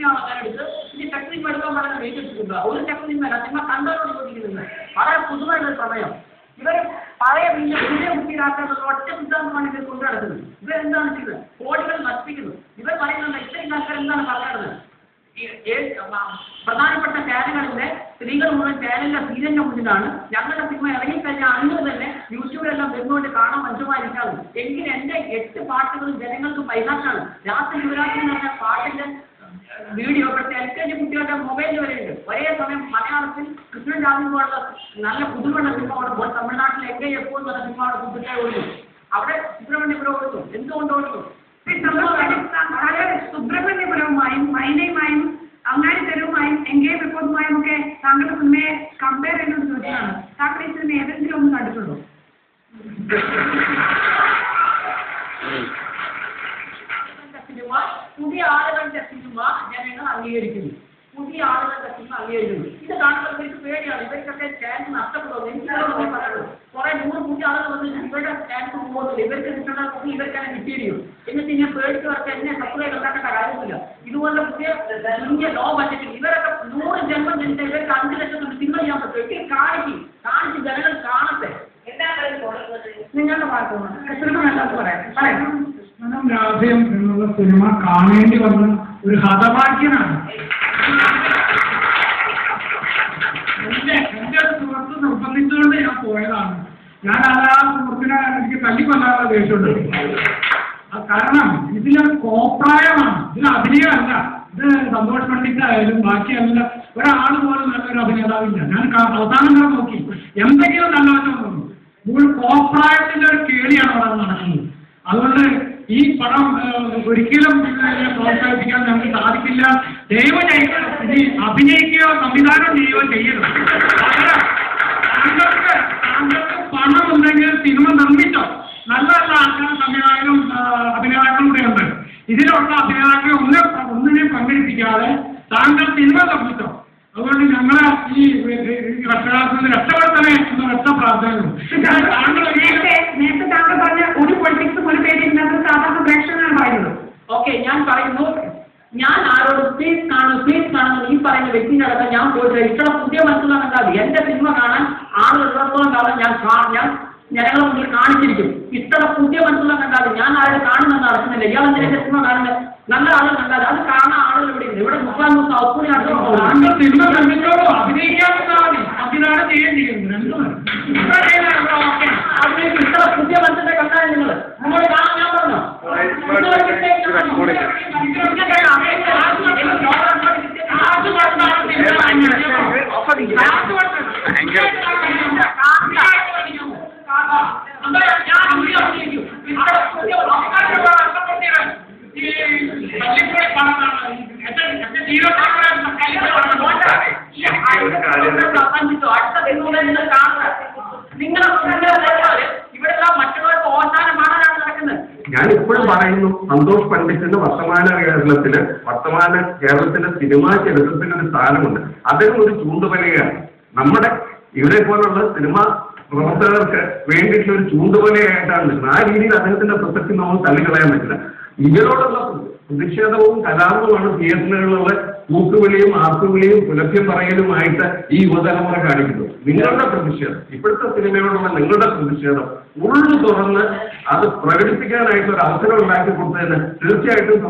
ഞാൻ എടുത്ത് ഇനി ടെക്നിക്ക് എടുക്കാൻ പറഞ്ഞ വെയിറ്റ് ഒരു ടെക്നിക്ക് അല്ല സിനിമ കണ്ടവരോട് ചോദിക്കുന്നില്ല വളരെ പുതുമയുള്ള സമയം. ഇവർ പഴയ പിന്നെ പുതിയ കുട്ടിയിലാക്കാനുള്ള ഒറ്റ സിദ്ധാന്തമാണ് ഇവർ കൊണ്ടു നടക്കുന്നത് ഇവരെന്താണ് ചെയ്യുന്നത്? കോടികൾ നശിപ്പിക്കുന്നു. ഇവർ പറയുന്നത് ഇത്രയും ആൾക്കാർ എന്താണ് പറയുന്നത് ഈ പ്രധാനപ്പെട്ട ചാനലുകളിലെ സ്ത്രീകൾ മുഴുവൻ ചാനലിന്റെ സീരിയലിന്റെ മുന്നിലാണ് ഞങ്ങളുടെ സിനിമ ഇറങ്ങിക്കഴിഞ്ഞാൽ അന്ന് തന്നെ യൂട്യൂബിലെല്ലാം വരുന്നോണ്ട് കാണാൻ മനുഷ്യമായിരിക്കാവും എങ്കിലും എന്റെ എട്ട് പാട്ടുകളും ജനങ്ങൾക്ക് പൈനാക്കാണ് രാത്രി യുവരാത്രി എന്ന് പറഞ്ഞ പാട്ടിന്റെ വീഡിയോ പക്ഷേ എൽ കെ ജി കുട്ടികളുടെ മൊബൈലിൽ വരെയുണ്ട് ഒരേ സമയം മലയാളത്തിൽ കൃഷ്ണൻ രാമൻ പോലുള്ള നല്ല പുതുമുള്ള സിനിമ അവിടെ പോകും തമിഴ്നാട്ടിൽ എங்கே എപ്പോഴും എന്ന സിനിമ അവിടെ പുതുക്കെ ഓടുന്നു അവിടെ സുബ്രഹ്മണ്യപുരം ഓടുന്നു. എന്തുകൊണ്ട് സുബ്രഹ്മണ്യപുരവുമായി സുബ്രഹ്മണ്യപുരവുമായും മൈനയുമായും അങ്ങാടി തെരുവുമായും എങ്കേ റിപ്പോർട്ടുമായും ഒക്കെ താങ്കളുടെ സിനിമയെ കമ്പയർ ചെയ്യുന്നത് ചോദിച്ചതാണ് താങ്കൾ ഈ സിനിമ ഏതെങ്കിലും ഒന്ന് കണ്ടിട്ടുണ്ടോ ആളുകളുടെ സിനിമ പുതിയ ആളുകളുടെ സിനിമ ജനങ്ങൾ അംഗീകരിക്കുന്നു. പുതിയ ആളുകളുടെ സിനിമ അംഗീകരിക്കുന്നു. ഇത് കാണുമ്പോൾ എനിക്ക് പേടിയാണ്. ഇവർക്കൊക്കെ ചാൻസ് നഷ്ടപ്പെടുന്നു എനിക്ക് പറയുന്നത് കുറെ നൂറ് പുതിയ ആളുകൾ വന്നിട്ട് ഇവരുടെ ചാൻസ് പോകുന്നില്ല ഇവർക്ക് കിട്ടേണ്ട കുട്ടി ഇവർക്കാണ് കിട്ടിയിരിക്കും എന്നിട്ട് ഇങ്ങനെ പേടിച്ച് വർക്ക് എന്നെ സപ്ലൈ ഉണ്ടാക്കേണ്ട കാര്യമില്ല. ഇതുപോലെ പുതിയ ഇന്ത്യ ലോ ബഡ്ജറ്റിൽ ഇവരൊക്കെ നൂറ് ജന്മം ജനിച്ച ഇവർക്ക് അഞ്ച് ലക്ഷം കൊണ്ട് സിനിമ ചെയ്യാൻ പറ്റും എനിക്ക് കാണിക്കും. കാണിച്ച് ജനങ്ങൾ കാണട്ടെ. നിങ്ങളുടെ ഭാഗത്തുനിന്ന്. പറയാം പറയാം സിനിമ കാണേണ്ടി വന്ന ഒരു ഹതഭാഗ്യനാണ്. എന്റെ എന്റെ സുഹൃത്ത് നിർബന്ധിച്ചുകൊണ്ട് ഞാൻ പോയതാണ്. ഞാൻ അത് ആ സുഹൃത്തിനെ എനിക്ക് തല്ലിക്കൊല്ലാനുള്ള ദേഷ്യമുണ്ട്. കാരണം ഇതിലൊരു കോപ്രായമാണ്. ഇതിൽ അഭിനയമല്ല. ഇത് സന്തോഷ് പണ്ഡിറ്റ് ആയാലും ബാക്കിയല്ല ഒരാൾ പോലും നല്ലൊരു അഭിനേതാവില്ല. ഞാൻ അവസാനം ഞാൻ നോക്കി. എന്തെങ്കിലും നല്ല വശം തോന്നുന്നു കോപ്രായത്തിന്റെ ഒരു കേളിയാണ് അവിടെ നടക്കുന്നത്. അതുകൊണ്ട് ഈ പണം ഒരിക്കലും പ്രോത്സാഹിപ്പിക്കാൻ നമുക്ക് സാധിക്കില്ല ദൈവം അഭിനയിക്കുകയോ സംവിധാനം ചെയ്യുകയോ ചെയ്യരുത് താങ്കൾക്ക് താങ്കൾക്ക് പണം ഉണ്ടെങ്കിൽ സിനിമ നിർമ്മിച്ചോ നല്ല നല്ല ആൾക്കാർ സംവിധായകരും അഭിനേതാക്കളും കൂടെ ഉണ്ട് ഇതിലുള്ള അഭിനേതാക്കളെ ഒന്ന് ഒന്നിനെയും പങ്കെടുപ്പിക്കാതെ താങ്കൾ സിനിമ നിർമ്മിച്ചോ അതുകൊണ്ട് ഞങ്ങളെ ഈ കർഷകർക്ക് നിന്ന് രക്ഷപ്പെടുത്തണേ എന്ന ഒറ്റ താങ്കൾ ഈ നേരത്തെ നേരത്തെ താങ്കൾ പറഞ്ഞ ഒരു പൊളിറ്റിക്സും ഒരു പേരില്ലാത്ത സാധാരണ പ്രേക്ഷകനാണ് പറയുന്നത് ഓക്കെ ഞാൻ പറയുന്നു ഞാൻ ആരോട് സ്പേസ് കാണും സ്പേസ് കാണുന്നു ഈ പറയുന്ന വ്യക്തിയുടെ അടുത്ത് ഞാൻ പോയിട്ട് ഇത്ര പുതിയ മനസ്സിലാണ് ഉണ്ടാവും എന്റെ സിനിമ കാണാൻ ആളുള്ളിടത്തോളം കാലം ഞാൻ ഞാൻ ജനങ്ങളെ മുന്നിൽ കാണിച്ചിരിക്കും. ഇത്ര പുതിയ മനസ്സിലാണ് കണ്ടാൽ ഞാൻ ആരും കാണുമെന്ന് നടക്കുന്നില്ല ഇയാൾ എന്റെ സിനിമ കാണുന്നത്? നല്ല ആളുകൾ കണ്ടാൽ അത് കാണാൻ ആളുകൾ ഇവിടെ ഇവിടെ മുക്കാൽ ഔപ്പുണി താങ്കൾ സിനിമ നിർമ്മിച്ചോളൂ അഭിനയിക്കാവുന്ന മതി സംവിധാനം ചെയ്യുകയും ചെയ്യുന്നു രണ്ടും ഇത്ര ചെയ്യുന്നതാണ് ഇവിടെ ഓക്കെ അതിലേക്ക് ഇത്ര പുതിയ മനസ്സിനെ കണ്ടാൽ നിങ്ങൾ നിങ്ങൾ കാണാൻ ഞാൻ പറഞ്ഞോ ഇപ്പോഴും പറയുന്നു സന്തോഷ് പണ്ഡിറ്റിന്റെ വർത്തമാന കേരളത്തിൽ വർത്തമാന കേരളത്തിലെ സിനിമാ ചരിത്രത്തിന് ഒരു സ്ഥാനമുണ്ട്. അദ്ദേഹം ഒരു ചൂണ്ടുപലയാണ്. നമ്മുടെ ഇവരെ പോലുള്ള സിനിമാ പ്രവർത്തകർക്ക് വേണ്ടിയിട്ടുള്ള ഒരു ചൂണ്ടുപലയായിട്ടാണ് ആ രീതിയിൽ അദ്ദേഹത്തിന്റെ പ്രസക്തി നമുക്ക് തള്ളിക്കളയാൻ പറ്റില്ല. ഇവരോടുള്ള പ്രതിഷേധവും കലാപവുമാണ് തിയേറ്ററുകളിലുള്ള മൂക്കുവിളിയും ആർക്കുവിളിയും പുലഭ്യം പറയലുമായിട്ട് ഈ യുവതലമുറ കാണിക്കുന്നത്. നിങ്ങളുടെ പ്രതിഷേധം ഇപ്പോഴത്തെ സിനിമയോടുള്ള നിങ്ങളുടെ പ്രതിഷേധം ഉള്ളു തുറന്ന് അത് പ്രകടിപ്പിക്കാനായിട്ട് ഒരു അവസരം ഉണ്ടാക്കി കൊടുത്തതിന് തീർച്ചയായിട്ടും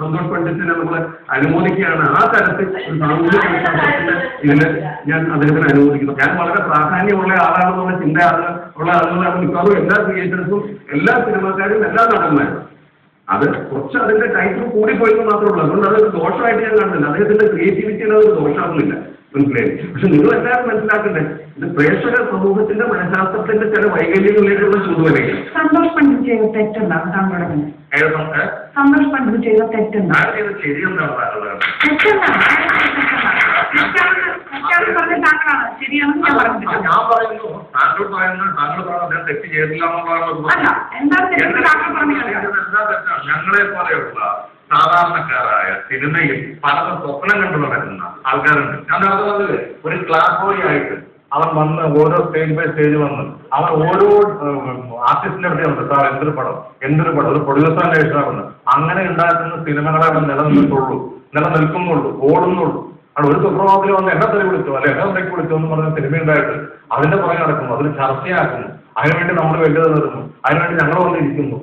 സന്തോഷ് പണ്ഡിറ്റിനെ നമ്മൾ അനുമോദിക്കുകയാണ്. ആ തരത്തിൽ ഒരു സാമൂഹ്യ ഇതിന് ഞാൻ അദ്ദേഹത്തിന് അനുമോദിക്കുന്നു. ഞാൻ വളരെ പ്രാധാന്യമുള്ള ആളാണെന്നുള്ള ചിന്ത ആളുകൾ ഉള്ള ആളുകളാണ് മിക്കവാറും എല്ലാ തിയേറ്റേഴ്സും എല്ലാ സിനിമാക്കാരും എല്ലാ നടന്മാരും. അത് കുറച്ച് അതിന്റെ ടൈപ്പ് കൂടിപ്പോയെന്ന് മാത്രമേ ഉള്ളൂ അതുകൊണ്ട് അതൊരു ദോഷമായിട്ട് ഞാൻ കാണുന്നില്ല. അദ്ദേഹത്തിന്റെ ക്രിയേറ്റിവിറ്റിയിൽ അതൊരു ദോഷമാകുന്നില്ല. മനസ്സിലായി പക്ഷെ നിങ്ങൾ എല്ലാവരും മനസ്സിലാക്കണ്ടേ? ഇത് പ്രേക്ഷക സമൂഹത്തിന്റെ മനഃശാസ്ത്രത്തിന്റെ ചില വൈകല്യങ്ങളിലേക്കുള്ള ചൂടുവലയാണ് സന്തോഷ് പണ്ഡിറ്റ് ചെയ്ത തെറ്റുണ്ടാവും താങ്കളുടെ മുന്നിൽ സന്തോഷ് പണ്ഡിറ്റ് ചെയ്ത തെറ്റുണ്ടാവും ശരിയെന്താണ് താങ്കളുടെ ഞാൻ പറയുന്നു താങ്കൾ പറയുന്നു താങ്കൾ അദ്ദേഹം തെറ്റ് ചെയ്തില്ല ഞങ്ങളെ പോലെയുള്ള സാധാരണക്കാരായ സിനിമയിൽ പലതും സ്വപ്നം കണ്ടു നടക്കുന്ന ആൾക്കാരുണ്ട്. ഞാൻ പറഞ്ഞത് ഒരു ക്ലാസ് ബോയ് ആയിട്ട് അവൻ വന്ന് ഓരോ സ്റ്റേജ് ബൈ സ്റ്റേജ് വന്ന് അവൻ ഓരോ ആർട്ടിസ്റ്റിന്റെ അടുത്ത് ഉണ്ട് സാർ എന്തൊരു പടം? എന്തൊരു പടം? ഒരു പ്രൊഡ്യൂസറിന്റെ ഇഷ്ടമാണ് അങ്ങനെ ഉണ്ടാക്കുന്ന സിനിമകളെ അവൻ നിലനിൽക്കുള്ളൂ നിലനിൽക്കുന്നുള്ളൂ ഓടുന്നുള്ളൂ. ആണ് ഒരു സുപ്രഭാതത്തിൽ വന്ന് എന്നെ തെറി വിളിച്ചു അല്ലെ എന്നെ തെരക്ക് വിളിച്ചു എന്ന് പറഞ്ഞ സിനിമ ഉണ്ടായിട്ട് അതിന്റെ പുറകെ നടക്കുന്നു അതിന് ചർച്ചയാക്കുന്നു. അതിനുവേണ്ടി നമ്മൾ വലിയ നിർത്തുന്നു അതിനുവേണ്ടി ഞങ്ങൾ വന്നിരിക്കുന്നു.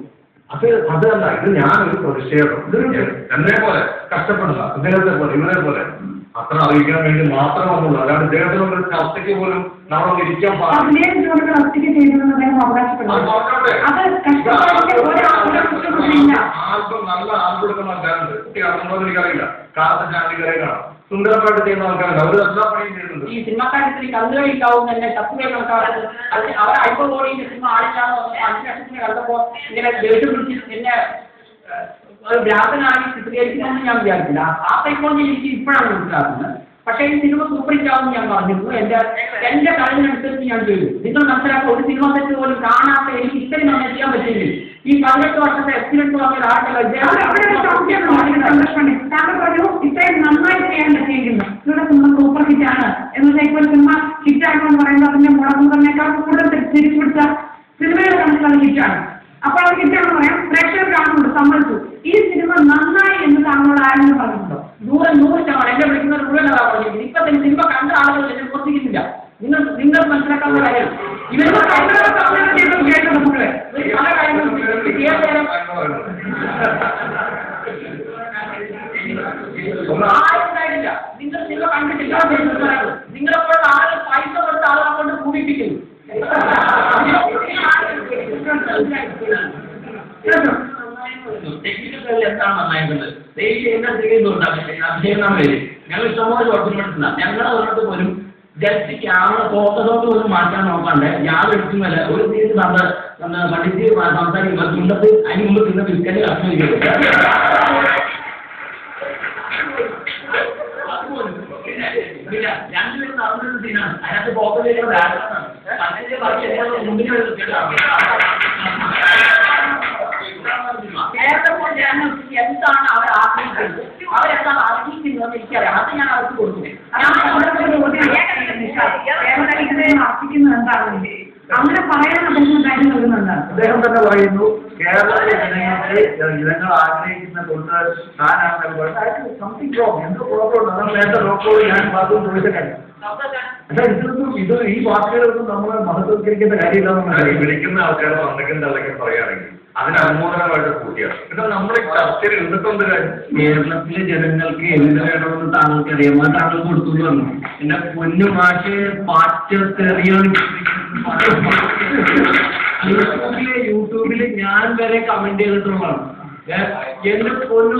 അത് അതല്ല ഇത് ഞാനൊരു പ്രതിഷേധം. എന്നെ പോലെ കഷ്ടപ്പെടുന്ന ഇദ്ദേഹത്തെ പോലെ ഇവരെ പോലെ. അത്ര അറിയിക്കാൻ വേണ്ടി മാത്രം വന്നുള്ളൂ അല്ലാണ്ട് ഇദ്ദേഹത്തിന് ഒരു ചർച്ചയ്ക്ക് പോലും നമ്മൾ ഇരിക്കാൻ ആൽബം നല്ല ആൽബം എടുക്കുന്ന ആൾക്കാരുണ്ട്. കുട്ടി കാണുന്നത് എനിക്കറിയില്ല. കാലത്ത് ചാനലിക്കറെ കാണാം. സുന്ദരമായിട്ട് ചെയ്യുന്ന ആൾക്കാരുണ്ട്. അവർ എല്ലാ പണിയും ചെയ്യുന്നുണ്ട്. ഈ തന്നെ അവർ സിനിമ അഞ്ച് ലക്ഷത്തിന് കണ്ടപ്പോൾ ഇങ്ങനെ ദേഷ്യം പിടിച്ച് എന്നെ ഏഹ്, ചിത്രീകരിക്കുന്നതെന്ന് ഞാൻ വിചാരിച്ചില്ല ആ സൈക്കോളജി എനിക്ക് ഇപ്പോഴാണ് മനസ്സിലാക്കുന്നത് പക്ഷെ ഈ സിനിമ സൂപ്പർ ഹിറ്റ് ആവുമെന്ന് ഞാൻ പറഞ്ഞിരുന്നു. എന്റെ എന്റെ കഴിവിനനുസരിച്ച് ഞാൻ ചെയ്തു. നിങ്ങൾ മനസ്സിലാക്കുക ഒരു സിനിമ സെറ്റ് പോലും കാണാത്ത എനിക്ക് ഇത്രയും നന്നായി ചെയ്യാൻ പറ്റില്ല ഈ പതിനെട്ട് വർഷത്തെ എക്സിഡന്റ് പറഞ്ഞ ഒരാൾക്കല്ല അവിടെ അവിടെ ഒരു സംശയമുണ്ട് എനിക്ക് സന്തോഷമുണ്ട് താങ്കൾ പറഞ്ഞു ഇത്രയും നന്നായി ചെയ്യാൻ പറ്റിയിരിക്കുന്നു ഇവിടെ സിനിമ സൂപ്പർ ഹിറ്റ് ആണ് എന്ന് വെച്ചാൽ ഇപ്പോൾ സിനിമ ഹിറ്റ് ആണെന്ന് പറയുന്നത് അതിന്റെ മുടങ്ങുന്നതിനേക്കാൾ കൂടുതൽ തിരിച്ചു പിടിച്ച സിനിമയുടെ കണക്കിൽ അത് ഹിറ്റാണ് അപ്പോൾ അത് ഹിറ്റാണെന്ന് പറയാം പ്രേക്ഷകർ കാണുന്നുണ്ട് സമ്മതിച്ചു ഈ സിനിമ നന്നായി എന്ന് താങ്കളോട് ആരെങ്കിലും പറഞ്ഞിട്ടുണ്ടോ നൂറ് നൂറ് ശതമാനം എന്നെ വിളിക്കുന്നത് മുഴുവൻ അതാ പറഞ്ഞത് ഇപ്പൊ തന്നെ സിനിമ കണ്ട ആളുകൾ എന്നെ വിമർശിക്കുന്നില്ല നിങ്ങൾ നിങ്ങൾ മനസ്സിലാക്കാവുന്ന കാര്യം ഇവരുടെ താങ്കളുടെ സംസാരം ചെയ്തത് കേട്ടത് നമ്മൾ ഇവർ പല കാര്യങ്ങളും ഏത് നേരം ആരും ഉണ്ടായിട്ടില്ല നിങ്ങൾ സിനിമ കണ്ടിട്ടില്ല. നിങ്ങളെപ്പോഴുള്ള ആളുകൾ പൈസ കൊടുത്ത ആളുകളെ കൊണ്ട് കൂടിപ്പിക്കുന്നു ടെക്നിക്കൽ എന്താണ് നന്നായിട്ടുള്ളത് ഡെയിലി എന്നെ ചെയ്യുന്നുണ്ട് അഭിഷേകം പേര് ഞങ്ങൾ ഇഷ്ടംപോലെ ഡോക്യുമെന്റ്സ് ഞങ്ങളുടെ ഒരിടത്ത് പോലും ജസ്റ്റ് ക്യാമറ ഫോക്കസോട്ട് പോലും മാറ്റാൻ നോക്കാണ്ട് യാതൊരു എടുക്കുന്നില്ല ഒരു സീൻ പഠിച്ച് സംസാരിക്കുമ്പോൾ തുണ്ടത്ത് അതിന് മുമ്പ് തിന്ന ബിസ്ക്കറ്റ് പിന്നെ എന്താണ് അവർ ആഗ്രഹിക്കുന്നത് അവരെന്താണ് അർഹിക്കുന്നത് എനിക്കറിയാം അത് ഞാൻ അവർക്ക് കൊടുക്കും ഞാൻ അവിടെ ഒരു ചോദ്യം കേരളത്തിൽ ഇതിനെ അർപ്പിക്കുന്നത് എന്താണ്? അങ്ങനെ പറയാൻ അദ്ദേഹം കാര്യം നൽകുന്നുണ്ടാണ് അദ്ദേഹം തന്നെ പറയുന്നു കേരളത്തിലെ ജനങ്ങൾക്ക് ജനങ്ങൾ ആഗ്രഹിക്കുന്ന തൊട്ട് താനാണ് സംതിങ് റോങ് എന്തോ കുഴപ്പമുണ്ട് അതാണ് നേരത്തെ ഡോക്ടറോട് ഞാൻ ഭാഗത്തും ചോദിച്ചിട്ടുണ്ട് പക്ഷേ ഇതൊന്നും ഇത് ഈ വാക്കുകളൊന്നും നമ്മൾ മഹത്വവൽക്കരിക്കേണ്ട കാര്യമില്ലെന്ന് വിളിക്കുന്ന ആൾക്കാർ വന്നെങ്കിൽ അല്ലെങ്കിൽ പറയുകയാണെങ്കിൽ അതിന് അനുമോദനമായിട്ട് കൂട്ടിയാണ്. എന്നാൽ നമ്മുടെ ചർച്ചയിൽ ഇരുന്നിട്ടുണ്ട് കാര്യം? കേരളത്തിലെ ജനങ്ങൾക്ക് എന്ത് വേണമെന്ന് താങ്കൾക്ക് അറിയാമോ താങ്കൾ കൊടുത്തു പറഞ്ഞു. എന്റെ പൊന്നു മാഷ് പാറ്റെറിയാണ് യൂട്യൂബിൽ ഞാൻ വരെ കമന്റ് ചെയ്തിട്ടുള്ളതാണ്. എന്റെ പൊന്നു